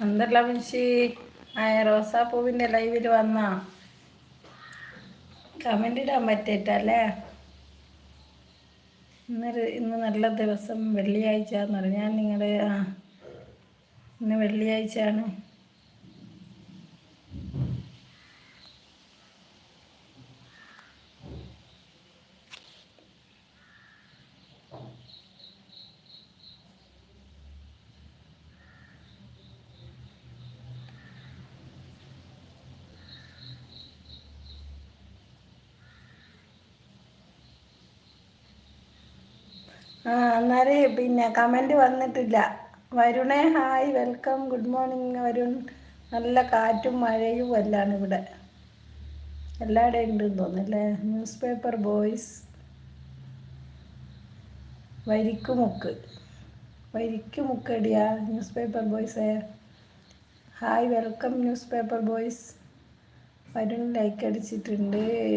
എന്തല്ല മിഷി ആ റോസാപ്പൂവിന്റെ ലൈവിൽ വന്നാ? കമന്റ് ഇടാൻ പറ്റിയിട്ടല്ലേ? ഇന്നൊരു ഇന്ന് നല്ല ദിവസം വെള്ളിയാഴ്ച എന്ന് പറഞ്ഞു. ഞാൻ നിങ്ങളുടെ ആ ഇന്ന് വെള്ളിയാഴ്ചയാണ്. ആ പിന്നെ കമന്റ് വന്നിട്ടില്ല. വരുണേ hi welcome good morning Varun. നല്ല കാറ്റും മഴയും എല്ലാം ഇവിടെ. എല്ലായിടെ ഉണ്ടെന്ന് തോന്നുന്നല്ലേ ന്യൂസ് പേപ്പർ ബോയ്സ്. വരിക്കുമുക്ക് വരിക്കുമുക്കടിയാ news paper ബോയ്സേ. Hi welcome news paper boys. Varun like അടിച്ചിട്ടുണ്ട്.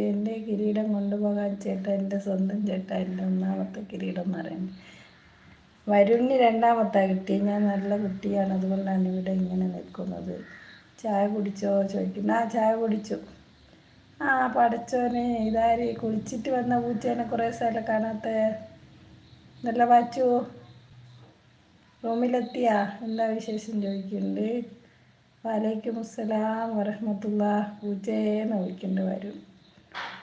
എന്റെ കിരീടം കൊണ്ടുപോകാൻ ചേട്ടാ എന്റെ സ്വന്തം ചേട്ടാ എന്റെ ഒന്നാമത്തെ കിരീടം എന്ന് പറയുന്നത്. വരുണിന് രണ്ടാമത്തെ കിട്ടി ഞാൻ നല്ല കുട്ടിയാണ്. അതുകൊണ്ടാണ് ഇവിടെ ഇങ്ങനെ നിൽക്കുന്നത്. ചായ കുടിച്ചോ? ചോദിക്കുന്നു. ആ ചായ കുടിച്ചു. ആ പടച്ചോനെ ഇതാര്? കുളിച്ചിട്ട് വന്ന പൂച്ചേനെ കുറേ സ്ഥലം കാണാത്ത. നല്ല വാച്ചു റൂമിലെത്തിയാ? എന്താ വിശേഷം? ചോദിക്കുന്നുണ്ട്. വലൈക്കും അസ്സലാം വറഹമത്തുള്ള പൂജയെ വിളിക്കേണ്ടി വരും.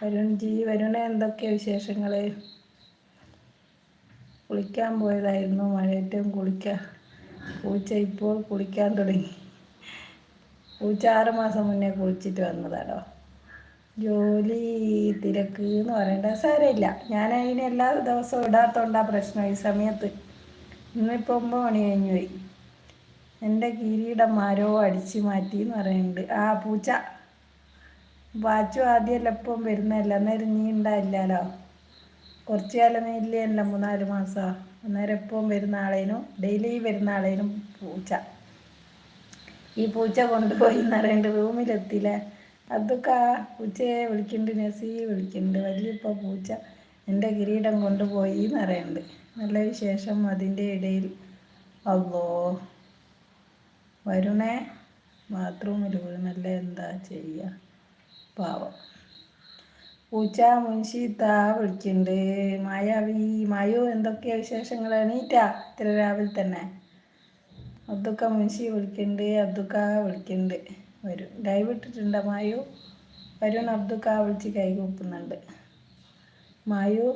വരുൺ ജി വരുണ എന്തൊക്കെയാ വിശേഷങ്ങൾ കുളിക്കാൻ പോയതായിരുന്നു. മഴയറ്റും കുളിക്ക. പൂച്ച ഇപ്പോൾ കുളിക്കാൻ തുടങ്ങി. പൂച്ച ആറ് മാസം മുന്നേ കുളിച്ചിട്ട് വന്നതാണോ ജോലി തിരക്ക് എന്ന് പറയേണ്ട. സാരമില്ല. ഞാൻ അതിന് എല്ലാ ദിവസവും ഇടാത്തോണ്ടാ പ്രശ്നം ഈ സമയത്ത്. ഇന്നിപ്പോൾ ഒമ്പത് മണി കഴിഞ്ഞു പോയി. എന്റെ കിരീടന്മാരോ അടിച്ചു മാറ്റി എന്ന് പറയുന്നുണ്ട്. ആ പൂച്ച. വാച്ചു ആദ്യമല്ല ഇപ്പം വരുന്നതല്ല? അന്നേരം നീ ഉണ്ടായില്ലല്ലോ? കുറച്ച് കാലം നീ ഇല്ലല്ലോ മൂന്നാൽ മാസം. അന്നേരം ഇപ്പം വരുന്ന ആളേനും ഡെയിലി വരുന്ന ആളേനും പൂച്ച. ഈ പൂച്ച കൊണ്ടുപോയി എന്ന് പറയുന്നുണ്ട്. റൂമിലെത്തിയില്ലേ? അതൊക്കെ പൂച്ചയെ വിളിക്കുന്നുണ്ട് നസി വിളിക്കുന്നുണ്ട്. വലിയപ്പോൾ പൂച്ച എന്റെ കിരീടം കൊണ്ടുപോയി എന്ന് പറയുന്നുണ്ട്. നല്ല വിശേഷം അതിന്റെ ഇടയിൽ. അല്ലോ വരുണേ ബാത്റൂമിൽ വീണല്ലേ എന്താ ചെയ്യുക പാവം. പൂച്ച മുൻഷീത്ത വിളിക്കുന്നുണ്ട് മായാവി മായു എന്തൊക്കെയാ വിശേഷങ്ങൾ എണീറ്റാ. ഇത്ര രാവിലെ തന്നെ. അബ്ദുക്ക മുൻഷി വിളിക്കുന്നുണ്ട് അബ്ദുക്ക വിളിക്കുന്നുണ്ട് വരും. ലൈവ് ഇട്ടിട്ടുണ്ട് മായു? വരുൺ അബ്ദുക്ക വിളിച്ച് കൈകൂപ്പുന്നുണ്ട് മായു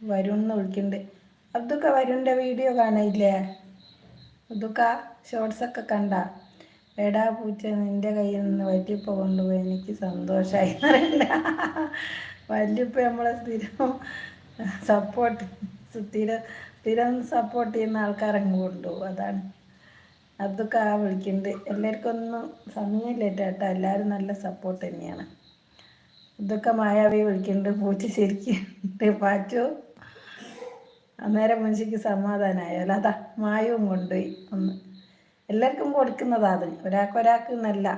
വരുൺ എന്ന് വിളിക്കുന്നുണ്ട് അബ്ദുക്ക വരുണിന്റെ വീഡിയോ കാണയില്ലേ അബ്ദുക്ക ഷോർട്സൊക്കെ കണ്ട. എടാ പൂച്ച നിന്റെ കയ്യിൽ നിന്ന് വല്യപ്പ കൊണ്ടുപോയി എനിക്ക് സന്തോഷമായി വല്യപ്പ നമ്മളെ സ്ഥിരം സപ്പോർട്ട് സ്ഥിരം സ്ഥിരം സപ്പോർട്ട് ചെയ്യുന്ന ആൾക്കാരങ്ങ് കൊണ്ടുപോകും. അതാണ്. അതൊക്കെ ആ വിളിക്കുന്നുണ്ട് എല്ലാവർക്കും ഒന്നും സമയമില്ല ചേട്ടാ. എല്ലാവരും നല്ല സപ്പോർട്ട് തന്നെയാണ്. ഇതൊക്കെ മായാവി വിളിക്കുന്നുണ്ട് പൂച്ച ശരിക്കും പാച്ചു? അന്നേരം മനുഷ്യക്ക് സമാധാനമായാലും അതാ മായവും കൊണ്ടുപോയി ഒന്ന്. എല്ലാവർക്കും കൊടുക്കുന്നതാണ്. അത് ഒരാൾക്ക് ഒരാൾക്ക് എന്നല്ല.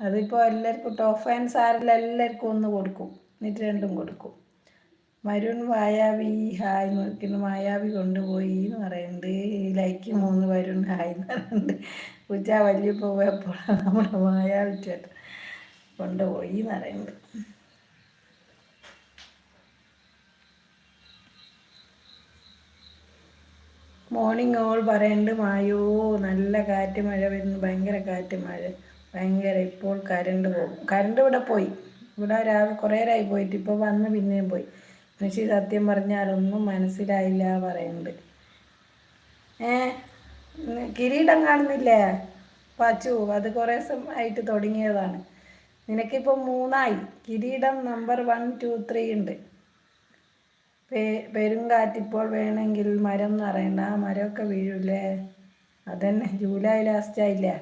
അതിപ്പോൾ എല്ലാവർക്കും ടോപ്പ് ആൻഡ് സാറിൽ എല്ലാവർക്കും ഒന്ന് കൊടുക്കും. എന്നിട്ട് രണ്ടും കൊടുക്കും. മരുൺ മായാവി ഹായ് നോക്കുന്നു മായാവി കൊണ്ടുപോയി എന്ന് പറയുന്നുണ്ട് ലൈക്ക് മൂന്ന് വരുൺ ഹായ് എന്ന് പറയുന്നുണ്ട് ഉച്ച വലിയ പോയപ്പോഴാണ് നമ്മുടെ മായാവി ചേട്ടൻ കൊണ്ടുപോയി എന്ന് പറയുന്നുണ്ട് മോർണിംഗ് ഓൾ പറയുന്നുണ്ട് മായോ നല്ല കാറ്റ് മഴ വരുന്നു ഭയങ്കര കാറ്റ് മഴ. ഭയങ്കര ഇപ്പോൾ കരണ്ട് പോകും. കരണ്ട് ഇവിടെ പോയി. ഇവിടെ രാവിലെ കുറേ നേരമായി പോയിട്ട് ഇപ്പോൾ വന്ന് പിന്നെയും പോയി. മനുഷ്യ സത്യം പറഞ്ഞാലൊന്നും മനസ്സിലായില്ല പറയുന്നുണ്ട് ഏ കിരീടം കാണുന്നില്ലേ? പച്ചു അത് കുറേ ദിവസം ആയിട്ട് തുടങ്ങിയതാണ്. നിനക്കിപ്പോൾ മൂന്നായി. കിരീടം നമ്പർ വൺ ടു ത്രീ ഉണ്ട്. പെരുങ്കാറ്റിപ്പോൾ വേണമെങ്കിൽ മരം എന്ന് പറയണ്ട ആ മരമൊക്കെ വീഴൂലേ അതന്നെ. ജൂലൈ ലാസ്റ്റ് ആയില്ലേ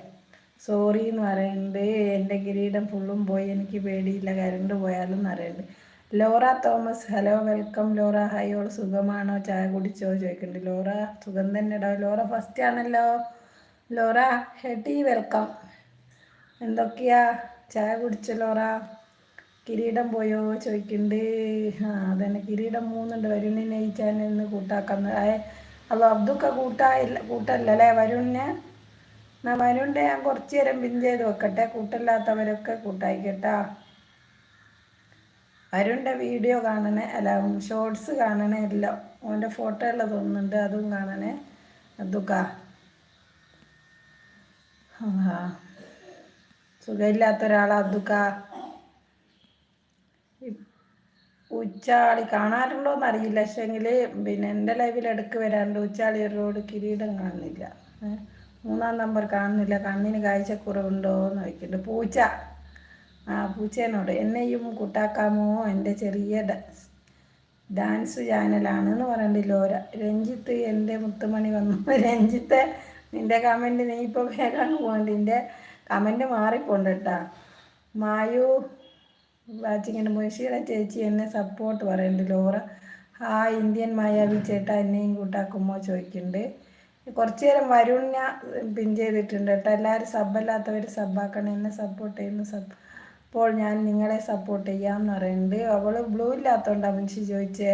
സോറി എന്ന് പറയുന്നുണ്ട് എന്റെ കിരീടം ഫുള്ളും പോയി. എനിക്ക് പേടിയില്ല. കരണ്ട് പോയാലും എന്ന് പറയുന്നുണ്ട് Laura Thomas hello welcome Laura hi all സുഖമാണോ? ചായ കുടിച്ചോ? ചോദിക്കുന്നുണ്ട് ലോറ സുഖം തന്നെ ലോറ ഫസ്റ്റ് ആണല്ലോ. ലോറ ഹെഡി വെൽക്കം എന്തൊക്കെയാ? ചായ കുടിച്ചോ ലോറ? കിരീടം പോയോ ചോദിക്കുന്നുണ്ട് ആ അതന്നെ. കിരീടം മൂന്നുണ്ട്. വരുണിനെ ഈ ചാനലിൽ നിന്ന് കൂട്ടാക്കുന്നത് അതോ അബ്ദുക്ക കൂട്ടായില്ല കൂട്ടല്ല അല്ലേ വരുണിനെ? എന്നാൽ വരുണിന്റെ ഞാൻ കുറച്ച് നേരം പിൻ ചെയ്ത് വെക്കട്ടെ. കൂട്ടല്ലാത്തവരൊക്കെ കൂട്ടായിക്കട്ടാ. വരുണിന്റെ വീഡിയോ കാണണേ അല്ല ഷോർട്സ് കാണണേ എല്ലാം. ഓന്റെ ഫോട്ടോ എല്ലാം തോന്നുന്നുണ്ട് അതും കാണണേ. അബ്ദുക്ക. സുഖമില്ലാത്ത ഒരാളാ അതുക്കാ ഉച്ചാളി കാണാറുണ്ടോയെന്ന് അറിയില്ല പക്ഷേങ്കിൽ പിന്നെ എന്റെ ലൈവിൽ ഇടയ്ക്ക് വരാറുണ്ട് ഉച്ചാളി റോഡ് കിരീടം കാണുന്നില്ല. മൂന്നാം നമ്പർ കാണുന്നില്ല. കണ്ണിന് കാഴ്ചക്കുറവുണ്ടോ എന്ന് ചോദിക്കുന്നുണ്ട്. പൂച്ച. ആ പൂച്ചേനോട്. എന്നെയും കൂട്ടാക്കാമോ? എന്റെ ചെറിയ ഡാൻസ് ചാനലാണ് എന്ന് പറയണ്ടില്ലോ രഞ്ജിത്ത് എന്റെ മുത്തുമണി വന്നു. രഞ്ജിത്ത് നിന്റെ കമന്റ് നീ ഇപ്പോൾ വേഗം പോകണ്ട നിന്റെ കമന്റ് മാറിപ്പോണ്ട് കേട്ടാ മായു വാച്ചിങ്ങിന്റെ മുഷീറ ചേച്ചി എന്നെ സപ്പോർട്ട് പറയുന്നുണ്ട് ലോറ. ആ ഇന്ത്യൻ മായാവി ചേട്ടാ എന്നെയും കൂട്ടാക്കുമോ? ചോദിക്കുന്നുണ്ട് കുറച്ച് നേരം വരുണ്യ പിൻ ചെയ്തിട്ടുണ്ട് കേട്ടോ. എല്ലാവരും സബ്ബല്ലാത്തവർ സബ്ബാക്കണം. എന്നെ സപ്പോർട്ട് ചെയ്യുന്ന സബ് അപ്പോൾ ഞാൻ നിങ്ങളെ സപ്പോർട്ട് ചെയ്യാമെന്ന് പറയുന്നുണ്ട് അവൾ ബ്ലൂ ഇല്ലാത്തതുകൊണ്ടാണ് മുൻഷി ചോദിച്ചേ.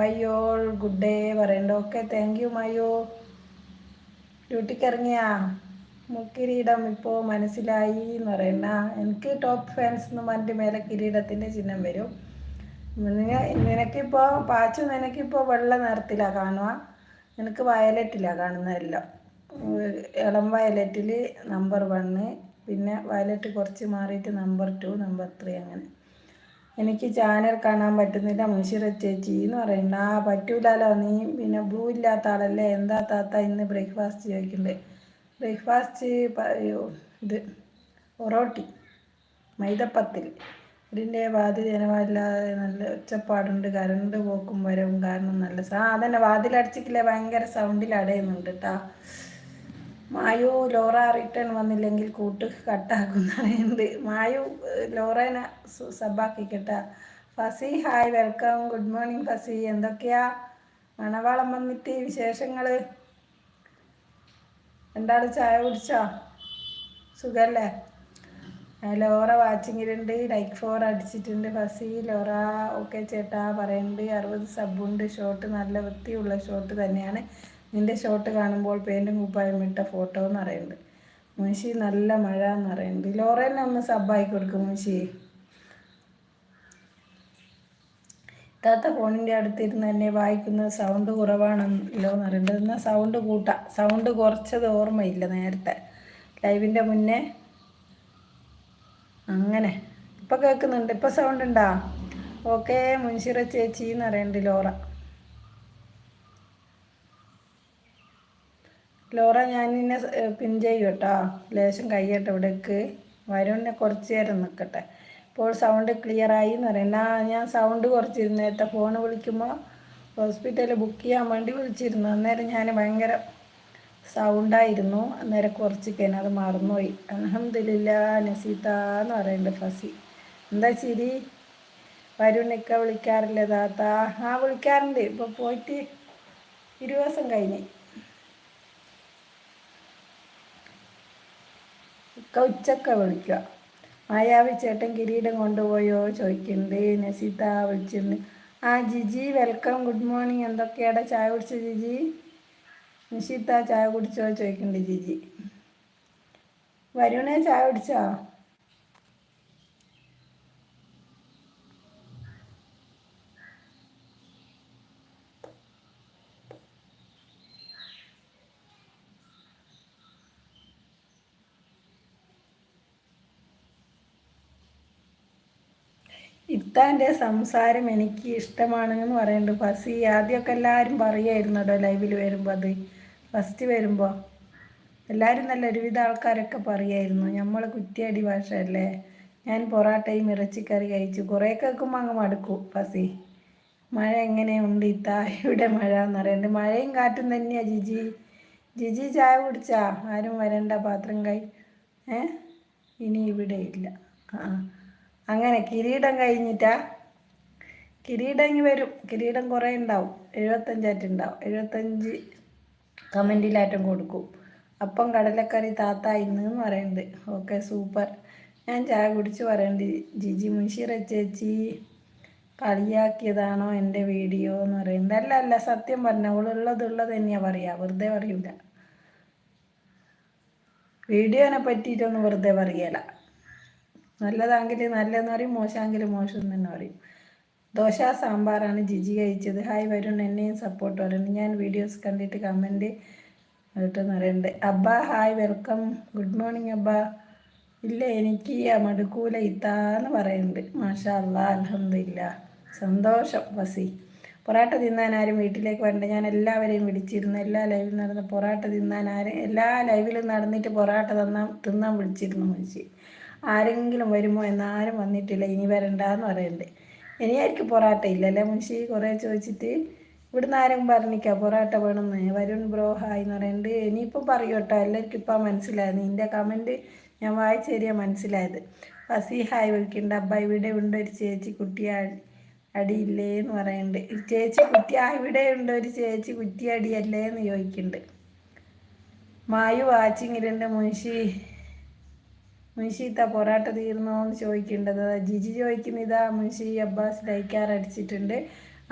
ബൈ ഓൾ ഗുഡ് ഡേ പറയുന്നുണ്ട് ഓക്കെ താങ്ക് യു മയോ. ഡ്യൂട്ടിക്ക് ഇറങ്ങിയാ? മുക്കിരീടം ഇപ്പോൾ മനസ്സിലായി എന്ന് പറയുന്ന എനിക്ക് ടോപ്പ് ഫാൻസ് എന്ന് പറഞ്ഞിട്ട് മേലെ കിരീടത്തിന്റെ ചിഹ്നം വരും. നിനക്കിപ്പോൾ പാച്ചു നിനക്കിപ്പോൾ വെള്ള നിറത്തിലാണ് കാണുക നിനക്ക് വയലറ്റിലാണ് കാണുന്നതെല്ലാം. ഇളം വയലറ്റിൽ നമ്പർ വണ്ണ് പിന്നെ വയലറ്റ് കുറച്ച് മാറിയിട്ട് നമ്പർ ടു നമ്പർ ത്രീ അങ്ങനെ. എനിക്ക് ചാനൽ കാണാൻ പറ്റുന്നില്ല മുഷിറ ചേച്ചി എന്ന് പറയുന്നത് ആ പറ്റൂലല്ലോ നീ? പിന്നെ ബ്ലൂ ഇല്ലാത്ത ആളല്ലേ? എന്താ താത്ത ഇന്ന് ബ്രേക്ക്ഫാസ്റ്റ് ചോദിക്കണ്ടേ ബ്രേക്ക്ഫാസ്റ്റ് ഇത് ഒറോട്ടി മൈദപ്പത്തിൽ ഇതിന്റെ വാതിൽ ജനവാതില്ലാതെ നല്ല ഒച്ചപ്പാടുണ്ട് കരണ്ട് പോക്കും വരവും കാരണം നല്ല ആ അതന്നെ വാതിലടച്ചിക്കില്ലേ ഭയങ്കര സൗണ്ടിൽ അടയുന്നുണ്ട് കേട്ടാ മായു ലോറ റിട്ടേൺ വന്നില്ലെങ്കിൽ കൂട്ട് കട്ടാക്കും പറയുന്നുണ്ട് മായു ലോറേനെ സബാക്കിക്കട്ട. Fasi hi welcome good morning Fasi. എന്തൊക്കെയാ? മണവാളം വന്നിട്ട് വിശേഷങ്ങൾ എന്താണ് ചായ കുടിച്ചോ? സുഖല്ലേ? ലോറ വാച്ചിങ്ങിലുണ്ട് ലൈക്ക് ഫോർ അടിച്ചിട്ടുണ്ട്. ഫസി ലോറ ഓക്കെ ചേട്ടാ പറയുന്നുണ്ട് അറുപത് സബുണ്ട് ഷോട്ട് നല്ല വൃത്തിയുള്ള ഷോട്ട് തന്നെയാണ്. നിന്റെ ഷോട്ട് കാണുമ്പോൾ പേന്റും കുപ്പായും ഇട്ട ഫോട്ടോ എന്ന് പറയുന്നുണ്ട് മുൻഷി നല്ല മഴ എന്ന് പറയുന്നുണ്ട് ലോറ തന്നെ ഒന്ന് സബ്ബായി കൊടുക്കും മുൻഷി. താത്ത ഫോണിന്റെ അടുത്തിരുന്ന് എന്നെ വായിക്കുന്നത് സൗണ്ട് കുറവാണല്ലോ എന്ന് പറയുന്നത് എന്നാൽ സൗണ്ട് കൂട്ടാം. സൗണ്ട് കുറച്ചത് ഓർമ്മയില്ല നേരത്തെ. ലൈവിന്റെ മുന്നേ. അങ്ങനെ. ഇപ്പം കേൾക്കുന്നുണ്ട്. ഇപ്പം സൗണ്ട് ഉണ്ടോ ഓക്കെ മുൻഷിറ ചേച്ചി എന്ന് പറയുന്നുണ്ട് ലോറ. ലോറ ഞാൻ നിന്നെ പിൻ ചെയ്യും കേട്ടോ. ലേശം കൈയ്യട്ടെ ഇവിടേക്ക്. വരുണിനെ കുറച്ച് നേരം നിൽക്കട്ടെ ഇപ്പോൾ സൗണ്ട് ക്ലിയർ ആയി എന്ന് പറയാം. ആ ഞാൻ സൗണ്ട് കുറച്ചിരുന്നു നേരത്തെ ഫോൺ വിളിക്കുമ്പോൾ ഹോസ്പിറ്റലിൽ ബുക്ക് ചെയ്യാൻ വേണ്ടി വിളിച്ചിരുന്നു. അന്നേരം ഞാൻ ഭയങ്കര സൗണ്ടായിരുന്നു അന്നേരം കുറച്ച് അത് മറന്നുപോയി. അലഹമില്ല നസീത്ത എന്ന് പറയുന്നുണ്ട് ഫസി. എന്താ ചിരി? വരുണിക്ക വിളിക്കാറില്ല താത്ത? ആ വിളിക്കാറുണ്ട്. ഇപ്പോൾ പോയിട്ട് ഇരു ദിവസം കഴിഞ്ഞ്. ഇക്ക ഉച്ചക്ക വിളിക്കുക മായാവി ചേട്ടൻ കിരീടം കൊണ്ടുപോയോ? ചോദിക്കുന്നുണ്ട്. നസീത വിളിച്ചിന്ന് ആ ജിജി വെൽക്കം ഗുഡ് മോർണിംഗ് എന്തൊക്കെയാടാ ചായ കുടിച്ചോ ജിജി? നിഷിത്ത ചായ കുടിച്ചോ? ചോദിക്കുന്നുണ്ട് ജിജി. വരുണേ ചായ കുടിച്ചോ? ഇത്താന്റെ സംസാരം എനിക്ക് ഇഷ്ടമാണെന്ന് പറയുന്നുണ്ട് ഫസി ആദ്യമൊക്കെ എല്ലാവരും പറയുമായിരുന്നു കേട്ടോ ലൈവിൽ വരുമ്പോൾ അത്. ഫസ്റ്റ് വരുമ്പോൾ എല്ലാവരും നല്ല ഒരുവിധ ആൾക്കാരൊക്കെ പറയുമായിരുന്നു നമ്മൾ കുറ്റിയടി ഭാഷയല്ലേ. ഞാൻ പൊറാട്ടയും ഇറച്ചിക്കറി കഴിച്ചു. കുറേ കേൾക്കുമ്പോൾ അങ്ങ് മടുക്കും. ഫസി മഴ എങ്ങനെയുണ്ട്? ഇത്തായുടെ മഴ എന്ന് പറയുന്നുണ്ട് മഴയും കാറ്റും തന്നെയാണ് ജിജി. ജിജി ചായ കുടിച്ചാ? ആരും വരണ്ട പാത്രം കൈ ഏ? ഇനി ഇവിടെ ഇല്ല. ആ. അങ്ങനെ കിരീടം കഴിഞ്ഞിട്ടാ കിരീടം ഇങ്ങ് വരും. കിരീടം കുറേ ഉണ്ടാവും. എഴുപത്തഞ്ചായിട്ട് ഉണ്ടാവും. എഴുപത്തഞ്ച് കമന്റിലായിട്ടും കൊടുക്കും. അപ്പം കടലക്കറി താത്ത ഇന്ന് എന്ന് പറയുന്നുണ്ട് ഓക്കെ സൂപ്പർ. ഞാൻ ചായ കുടിച്ച് പറയുന്നുണ്ട് ജിജി മുൻഷിറ ചേച്ചി കളിയാക്കിയതാണോ എന്റെ വീഡിയോ എന്ന് പറയുന്നത് അല്ല അല്ല സത്യം പറഞ്ഞ അവളുള്ളത് ഉള്ളത് തന്നെയാണ് പറയുക വെറുതെ പറയൂല. വീഡിയോനെ പറ്റിയിട്ടൊന്നും വെറുതെ പറയല. നല്ലതാങ്കിൽ നല്ലതെന്ന് പറയും മോശമെങ്കിൽ മോശം എന്ന് തന്നെ പറയും. ദോശ സാമ്പാറാണ് ജിജി കഴിച്ചത്. ഹായ് വരുൺ എന്നെയും സപ്പോർട്ട് പറയുന്നു ഞാൻ വീഡിയോസ് കണ്ടിട്ട് കമന്റ് ഇട്ടെന്ന് പറയുന്നുണ്ട് അബ്ബ ഹായ് വെൽക്കം ഗുഡ് മോർണിംഗ് അബ്ബ. ഇല്ല എനിക്ക് മടുക്കൂല ഇത്താന്ന് പറയുന്നുണ്ട് മാഷാ അലഹമില്ല സന്തോഷം വസി. പൊറാട്ട തിന്നാൻ ആരും വീട്ടിലേക്ക് വരണ്ട. ഞാൻ എല്ലാവരെയും വിളിച്ചിരുന്നു. എല്ലാ ലൈവിലും നടന്ന പൊറാട്ട തിന്നാൻ ആരും എല്ലാ ലൈവിലും നടന്നിട്ട് പൊറാട്ട തന്നാ തിന്നാൻ വിളിച്ചിരുന്നു മനുഷ്യ ആരെങ്കിലും വരുമോ എന്ന് ആരും വന്നിട്ടില്ല ഇനി വരണ്ടെന്ന് പറയുന്നുണ്ട് ഇനി ആയിരിക്കും പൊറാട്ട ഇല്ലല്ലേ മുൻഷി? കുറേ ചോദിച്ചിട്ട് ഇവിടുന്ന് ആരും പറഞ്ഞിക്ക പൊറാട്ട വേണമെന്ന് വരുൺ ബ്രോ എന്ന് പറയുന്നുണ്ട് ഇനിയിപ്പം പറയൂ എല്ലാവർക്കും ഇപ്പം മനസ്സിലായത്. നിന്റെ കമന്റ് ഞാൻ വായിച്ചു തരിക മനസ്സിലായത്. ഫസി ഹായ് വിളിക്കുന്നുണ്ട് അബ്ബ ഇവിടെ ഉണ്ട് ഒരു ചേച്ചി കുട്ടി അടിയില്ലേ എന്ന് പറയുന്നുണ്ട് ചേച്ചി കുട്ടി ആ ഇവിടെ ഉണ്ട് ഒരു ചേച്ചി കുറ്റി അടിയല്ലേ എന്ന് ചോദിക്കുന്നുണ്ട് മായു വാച്ചിങ്ങിലുണ്ട് മുൻഷി. മുൻഷീത്ത പൊറാട്ട തീർന്നോ എന്ന് ചോദിക്കേണ്ടത് ജിജി ചോദിക്കുന്ന ഇതാ മുൻഷി അബ്ബാസ് ലൈക്ക് ആറടിച്ചിട്ടുണ്ട്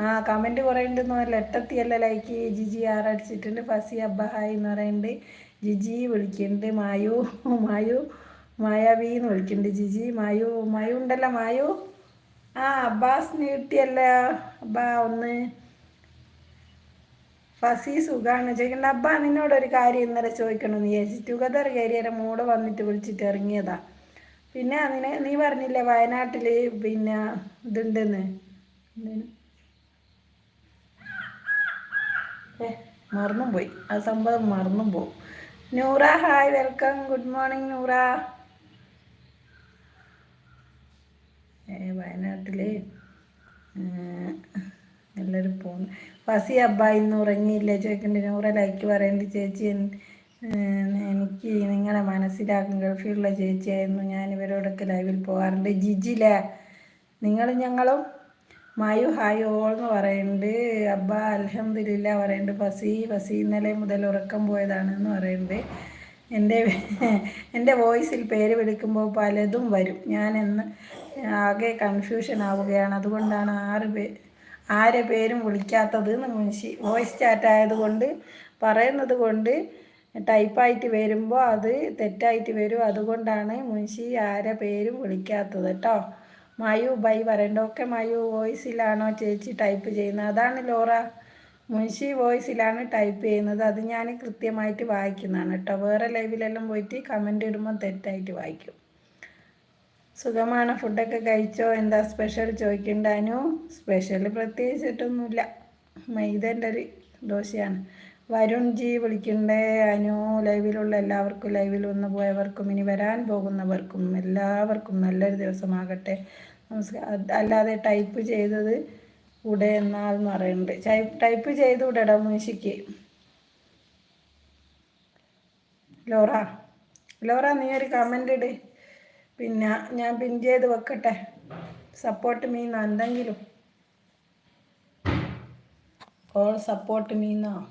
ആ കമന്റ് കുറേ ഉണ്ടെന്ന് പറഞ്ഞാൽ എട്ടത്തിയല്ല ലൈക്ക് ജിജി ആറടിച്ചിട്ടുണ്ട് ഫസി അബ്ബ ഹായ് എന്ന് പറയുന്നുണ്ട്. ജിജി വിളിക്കുന്നുണ്ട്. മായു മായു മായാവി എന്ന് വിളിക്കുന്നുണ്ട് ജിജി. മായു മായു ഉണ്ടല്ലോ മായു. ആ അബ്ബാസ് നീട്ടിയല്ല. അബ്ബാ ഒന്ന്. ഫസി സുഖാണ്. ചോദിക്കണ്ട അബ്ബ നിന്നോട് ഒരു കാര്യം ഇന്നലെ നീ ചേച്ചി ടുഗദർ കയറിയ മൂടെ വന്നിട്ട് വിളിച്ചിട്ട് ഇറങ്ങിയതാ. പിന്നെ നിന നീ പറഞ്ഞില്ലേ വയനാട്ടിൽ പിന്നെ ഇതുണ്ടെന്ന്? മറന്നും പോയി. ആ സംഭവം മറന്നും പോകും Noora hi welcome. Good morning Noora. വയനാട്ടിൽ പോകുന്നു. ഫസി അബ്ബ ഇന്ന് ഉറങ്ങിയില്ല? ചേക്കന്റെ നൂറ ലൈക്ക് പറയേണ്ട ചേച്ചി. എനിക്ക് നിങ്ങളെ മനസ്സിലാക്കും. ഗൾഫിലുള്ള ചേച്ചിയായിരുന്നു. ഞാൻ ഇവരോടൊക്കെ ലൈവിൽ പോകാറുണ്ട്. ജിജിലെ നിങ്ങൾ ഞങ്ങളും മായു ഹായ് ഓൾ എന്ന് പറയുന്നുണ്ട് അബ്ബ അലഹമില്ല പറയുന്നുണ്ട് ഫസി ഫസി ഇന്നലെ മുതൽ ഉറക്കം പോയതാണ് എന്ന് പറയുന്നുണ്ട് എന്റെ എന്റെ വോയിസിൽ പേര് വിളിക്കുമ്പോൾ പലതും വരും. ഞാൻ എന്ന് ആകെ കൺഫ്യൂഷൻ ആവുകയാണ്. അതുകൊണ്ടാണ് ആറ് പേ ആരെ പേരും വിളിക്കാത്തത് എന്ന് മുൻഷി വോയിസ് ചാറ്റ് ആയതുകൊണ്ട് പറയുന്നത് കൊണ്ട് ടൈപ്പായിട്ട് വരുമ്പോൾ അത് തെറ്റായിട്ട് വരും. അതുകൊണ്ടാണ് മുൻഷി ആരെ പേരും വിളിക്കാത്തത് കേട്ടോ മയു ബൈ പറയണ്ട. ഒക്കെ മയു വോയിസിലാണോ ചേച്ചി ടൈപ്പ് ചെയ്യുന്നത്? അതാണ് ലോറ. മുൻഷി വോയിസിലാണ് ടൈപ്പ് ചെയ്യുന്നത്. അത് ഞാൻ കൃത്യമായിട്ട് വായിക്കുന്നതാണ് കേട്ടോ വേറെ ലൈവിലെല്ലാം പോയിട്ട് കമന്റ് ഇടുമ്പോൾ തെറ്റായിട്ട് വായിക്കും. സുഖമാണ്? ഫുഡൊക്കെ കഴിച്ചോ? എന്താ സ്പെഷ്യൽ ചോദിക്കണ്ടാനു സ്പെഷ്യൽ പ്രത്യേകിച്ചിട്ടൊന്നുമില്ല. മൈദേന്റെ ഒരു ദോശയാണ്. വരുൺ ജി വിളിക്കണ്ടേ അനു? ലൈവിലുള്ള എല്ലാവർക്കും ലൈവിൽ വന്ന് പോയവർക്കും ഇനി വരാൻ പോകുന്നവർക്കും എല്ലാവർക്കും നല്ലൊരു ദിവസമാകട്ടെ. നമസ്കാരം അല്ലാതെ ടൈപ്പ് ചെയ്തത് ഉടെ എന്നാൽ എന്ന് പറയുന്നുണ്ട് ടൈപ്പ് ചെയ്ത് ഉടേടാ മുനിശിക്ക് ലോറ ലോറ നീ ഒരു കമന്റ് ഇട്. പിന്നെ ഞാൻ പിൻ ചെയ്ത് വെക്കട്ടെ. സപ്പോർട്ട് മീന്ന എന്തെങ്കിലും. ഓൾ സപ്പോർട്ട് മീന്നോ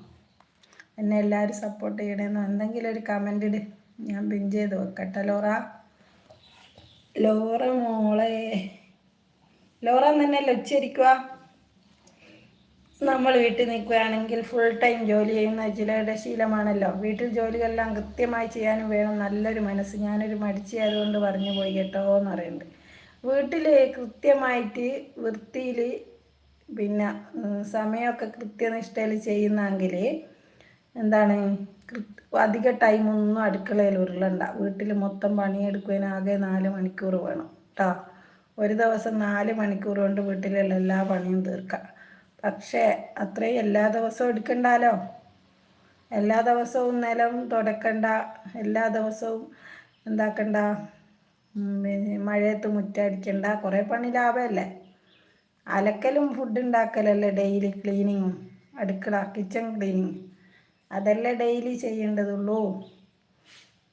എന്നെ എല്ലാവരും സപ്പോർട്ട് ചെയ്യണമെന്നോ എന്തെങ്കിലും ഒരു കമന്റ് ഇട്. ഞാൻ പിൻ ചെയ്ത് വെക്കട്ടെ. ലോറ. ലോറ മോളെ. ലോറ തന്നെയല്ലേ ഉച്ചരിക്കുക നമ്മൾ വീട്ടിൽ നിൽക്കുകയാണെങ്കിൽ ഫുൾ ടൈം ജോലി ചെയ്യുന്ന ചിലരുടെ ശീലമാണല്ലോ. വീട്ടിൽ ജോലികളെല്ലാം കൃത്യമായി ചെയ്യാനും വേണം. നല്ലൊരു മനസ്സ്. ഞാനൊരു കൊണ്ട് പറഞ്ഞു പോയി കേട്ടോ എന്ന് പറയുന്നുണ്ട്. വീട്ടിൽ കൃത്യമായിട്ട് വൃത്തിയിൽ പിന്നെ സമയമൊക്കെ കൃത്യനിഷ്ഠയിൽ ചെയ്യുന്നെങ്കിൽ എന്താണ് അധിക ടൈമൊന്നും അടുക്കളയിൽ ഉരുളണ്ട. വീട്ടിൽ മൊത്തം പണിയെടുക്കുവാൻ ആകെ നാല് മണിക്കൂർ വേണം കേട്ടോ ഒരു ദിവസം നാല് മണിക്കൂർ കൊണ്ട് വീട്ടിലുള്ള എല്ലാ പണിയും തീർക്കാം. പക്ഷേ അത്രയും എല്ലാ ദിവസവും എടുക്കണ്ടാലോ? എല്ലാ ദിവസവും നിലം തുടക്കണ്ട എല്ലാ ദിവസവും എന്താക്കണ്ട? മഴയത്ത് മുറ്റടിക്കണ്ട കുറേ പണി ലാഭമല്ലേ? അലക്കലും ഫുഡ് ഉണ്ടാക്കലല്ലേ ഡെയിലി ക്ലീനിങ്ങും അടുക്കള കിച്ചൺ ക്ലീനിങ് അതല്ലേ ഡെയിലി ചെയ്യേണ്ടതുള്ളൂ?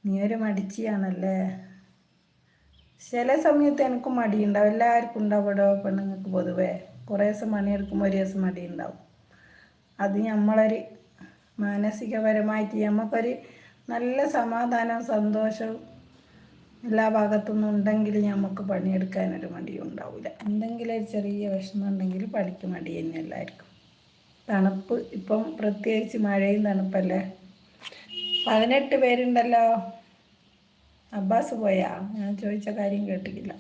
നീ ഒരു മടിച്ചിയാണല്ലേ? ചില സമയത്ത് എനിക്ക് മടിയുണ്ടാവും. എല്ലാവർക്കും ഉണ്ടാവും പെണ്ണുങ്ങൾക്ക് പൊതുവേ. കുറേ ദിവസം പണിയെടുക്കുമ്പോൾ ഒരു ദിവസം മടി ഉണ്ടാവും അത് നമ്മളൊരു മാനസികപരമായിട്ട് നമുക്കൊരു നല്ല സമാധാനം സന്തോഷവും എല്ലാ ഭാഗത്തുനിന്നും ഉണ്ടെങ്കിൽ നമുക്ക് പണിയെടുക്കാനൊരു മടിയും ഉണ്ടാവില്ല എന്തെങ്കിലും ഒരു ചെറിയ വിഷമം ഉണ്ടെങ്കിൽ പണിക്ക് മടി തന്നെ എല്ലാവർക്കും തണുപ്പ് ഇപ്പം പ്രത്യേകിച്ച് മഴയും തണുപ്പല്ലേ? പതിനെട്ട് പേരുണ്ടല്ലോ. അബ്ബാസ് പോയാ? ഞാൻ ചോദിച്ച കാര്യം കേട്ടിട്ടില്ല.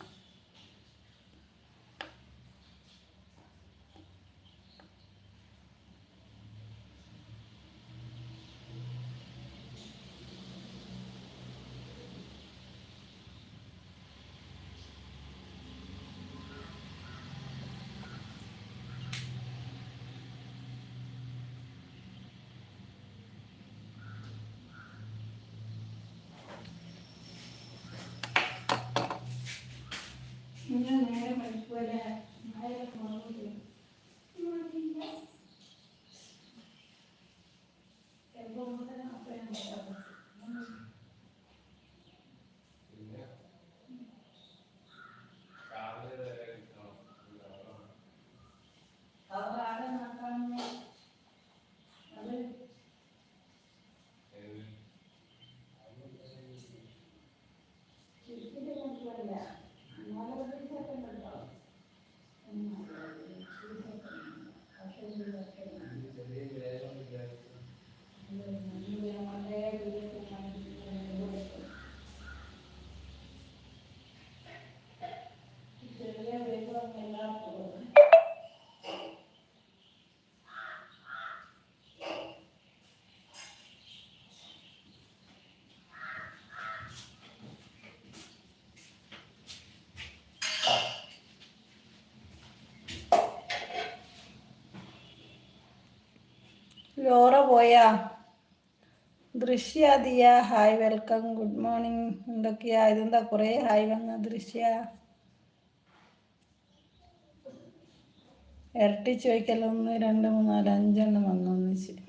ലോറ പോയാ? Drishya Diya hi welcome good morning. എന്തൊക്കെയാ? ഇതെന്താ കുറേ ഹായ് വന്ന ദൃശ്യ? ഇരട്ടി ചോദിക്കലൊന്ന് രണ്ട് മൂന്ന് നാല് അഞ്ചെണ്ണം വന്നു ഒന്നിച്ച്.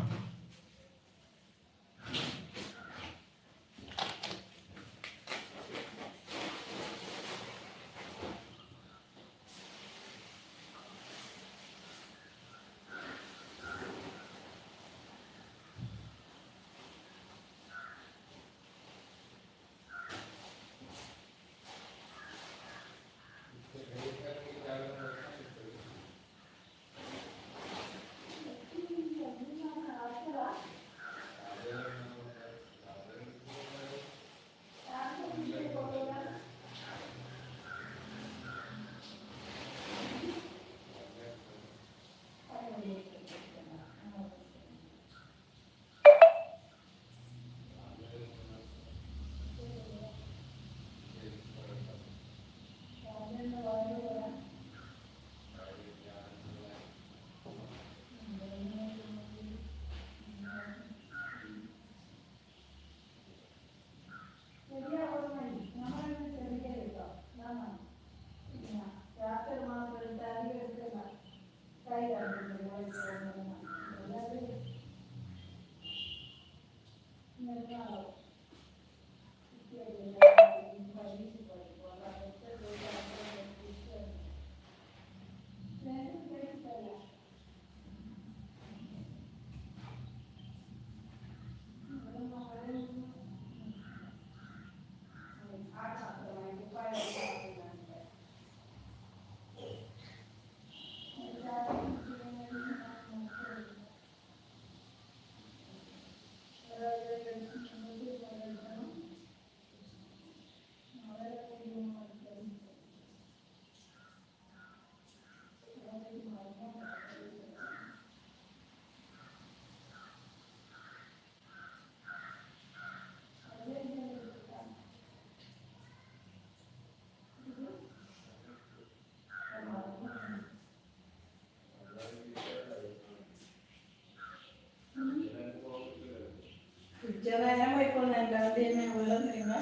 നേരം പോയിക്കോളും. എല്ലാവരും തന്നെ ഉള്ളത് തരുക